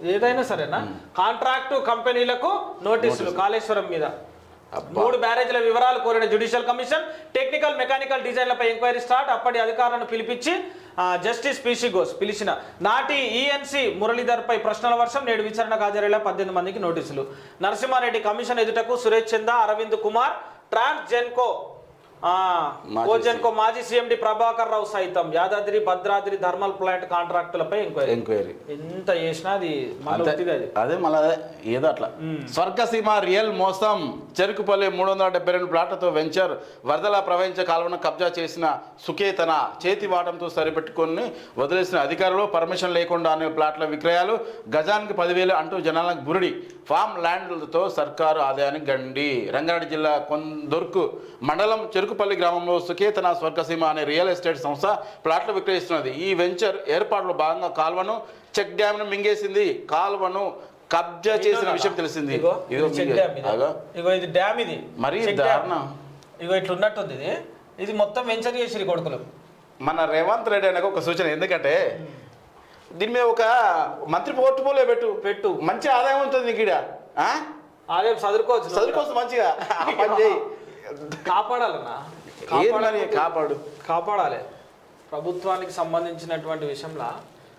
ఏదైనా సరేనా? కాంట్రాక్టు కంపెనీలకు నోటీసులు కాళేశ్వరం మీద. మూడు బ్యారేజ్ల వివరాలు కోరిన జ్యుడిషియల్ కమిషన్ టెక్నికల్ మెకానికల్ డిజైన్లపై ఎంక్వైరీ స్టార్ట్. అప్పటి అధికారులను పిలిపించి జస్టిస్ పిసి ఘోష్ పిలిచిన నాటి ఈఎన్సి మురళీధర్పై ప్రశ్నల వర్షం నేడు విచారణకు హాజరయ్యేలా పద్దెనిమిది మందికి నోటీసులు. నరసింహారెడ్డి కమిషన్ ఎదుటకు సురేష్ చందా అరవింద్ కుమార్ ట్రాన్స్ జెన్కో కోజెన్కో మాజీ సీఎండి ప్రభాకర్ రావు సైతం యాదాద్రి భద్రాద్రి థర్మల్ ప్లాంట్ కాంట్రాక్టులపై ఎంక్వైరీ. ఎంక్వైరీ. ఎంత చేసినా అది అది. మళ్ళీ ఏదో అట్లా. స్వర్గసీమ రియల్ మోసం చెరుకుపల్లి మూడు వందల డెబ్బై రెండు ప్లాట్లతో వెంచర్ వరదల ప్రవహించే కాలువను కబ్జా చేసిన సుకేతన చేతి వాటంతో సరిపెట్టుకొని వదిలేసిన అధికారులు పర్మిషన్ లేకుండా అనే ప్లాట్ల విక్రయాలు గజానికి పదివేలు అంటూ జనాలకు బురిడి. ఫామ్ ల్యాండ్లతో సర్కారు ఆదాయానికి గండి. రంగారెడ్డి జిల్లా కొందొర్కు మండలం చెరుకుపల్లి గ్రామంలో సుకేతన స్వర్గసీమ అనే రియల్ ఎస్టేట్ సంస్థ ప్లాట్లు విక్రయిస్తున్నది. ఈ వెంచర్ ఏర్పాటులో భాగంగా కాల్వను చెక్ డ్యామ్ను మింగేసింది. కాల్వను కబ్జా చేసిన విషయం తెలిసింది. ఇగో ఇది డ్యామ్ ఇది. మరీ చెక్ డ్యామ్. దారుణం. ఇగో ఇట్లా ఉన్నట్టుంది ఇది. ఇది మొత్తం వెంచర్ చేసిరి కొడుకులు. మన రేవంత్ రెడ్డి అనకు ఒక సూచన. ఎందుకంటే దీని మీద ఒక మంత్రి పోర్టుపోలే పెట్టు. పెట్టు. మంచి ఆదాయం ఉంటుంది నీకు ఈడ. ఆ? అదే చదువుకోవచ్చు చదువుకోవచ్చు మంచిగా. పని చేయి. కాపాడాలన్నా? ఏది మరి కాపాడకపోతే- కాపాడు? కాపాడాలి. ప్రభుత్వానికి సంబంధించినటువంటి విషయంలో